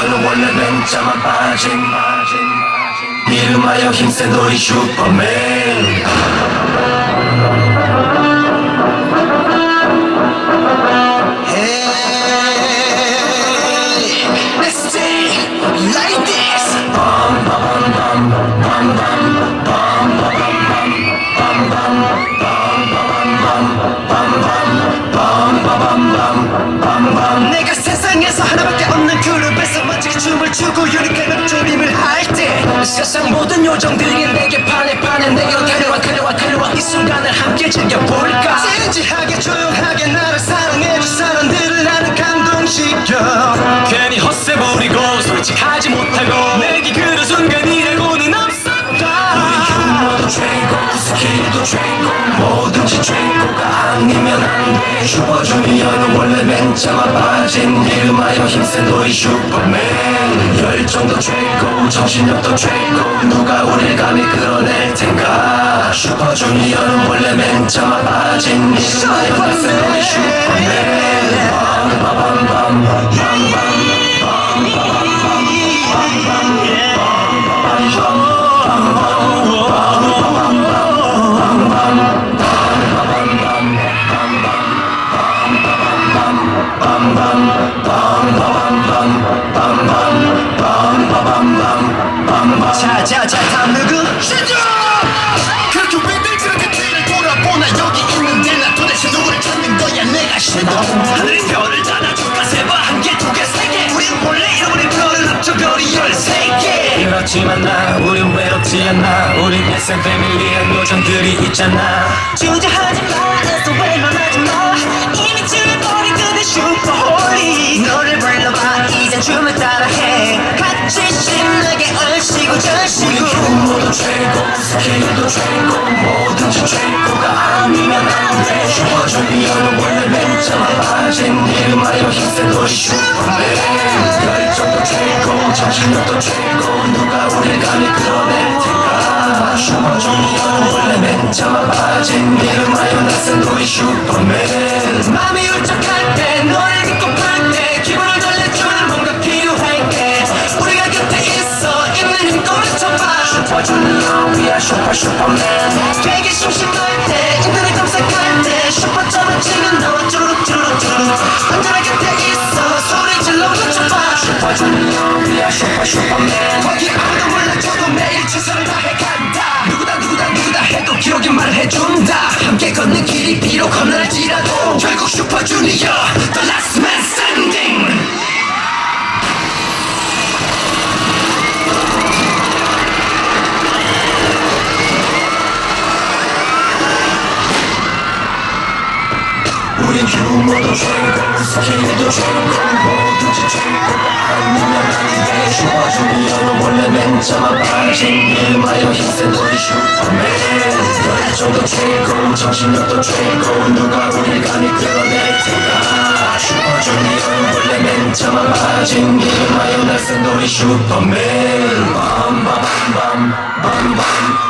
슈퍼주니어는 원래 맨자만 빠진 이름하여 힘센 놀이 슈퍼맨 Hey, let's stay like this. 내가 세상에서 하나밖에 없는 그룹에서 멋지게 춤을 추고 유니크한 조림을 할때 세상 모든 요정들이 내게 반해 반해 내게로 달려와 달려와 달려와 이 순간을 함께 즐겨볼까? 진지하게 조용하게 나를 사랑해줄 사람들을 나는 감동시켜. 괜히 헛세 부리고 솔직하지 못하고 내게 그런 순간이라고는 없었다. 유머도 최고 스킬도 최고 뭐든지 최고가 아니면 안돼. 슈퍼주니어는 원래 맨자만 빠진 이름하여 힘센 놀이 슈퍼맨 열정도 최고 정신력도 최고 누가 우릴 감히 끌어낼 텐가. 슈퍼주니어는 원래 맨자만 빠진 이름하여 힘센 놀이 슈퍼맨 자자자 다음 누구? 신조! 그렇게 왜들 그렇게 뒤를 돌아보나? 여기 있는데 나 도대체 누구를 찾는 거야? 내가 신도 하늘의 별을 따라줄까? 세봐 한 개 두 개 세 개. 우린 원래 이름을 별을 합쳐 별이 열세개. 그렇지만 나 우린 외롭지 않아. 우린 SM 패밀리한 요정들이 있잖아. 주저하지 마 춤을 따라해. 같이 신나게 얼씨구 절씨구. 유머도 최고 스킬도 최고 뭐든지 최고가 아니면 안돼 슈퍼주니어는 원래 맨자만 빠진 이름 하여 힘센 놀이 슈퍼맨 열정도 최고 정신력도 최고 누가 우릴 감히 끌어낼 텐가 슈퍼주니어는 원래 맨자만 빠진 이름 하여 낯선 놀이 슈퍼맨 마음이 울적할 슈퍼주니어. 위아 슈퍼 슈퍼맨 되게 심심할 때 인터넷 검색할 때 슈퍼점을 치면 나와 쭈루룩 쭈루룩 쭈루룩. 언제나 곁에 있어. 소리 질러 외쳐봐 슈퍼 주니어 위아 슈퍼 슈퍼맨. 거기 아무도 몰라줘도 매일 최선을 다해 간다. 누구다 누구다 누구다 해도 기억이 말해준다. 함께 걷는 길이 비록 험난할지라도 결국 슈퍼주니어 우린 유머도 최고 스킬도 최고 뭐든지 최고가? 아니면 안돼 슈퍼주니어는 원래 맨자만 빠진 이름하여 힘센 우리 슈퍼맨. 열정도 최고 정신력도 최고. 누가 우릴 감히 끌어낼 텐가? 슈퍼주니어는 원래 맨자만 빠진 이름하여 낯선 우리 슈퍼맨. 빰빰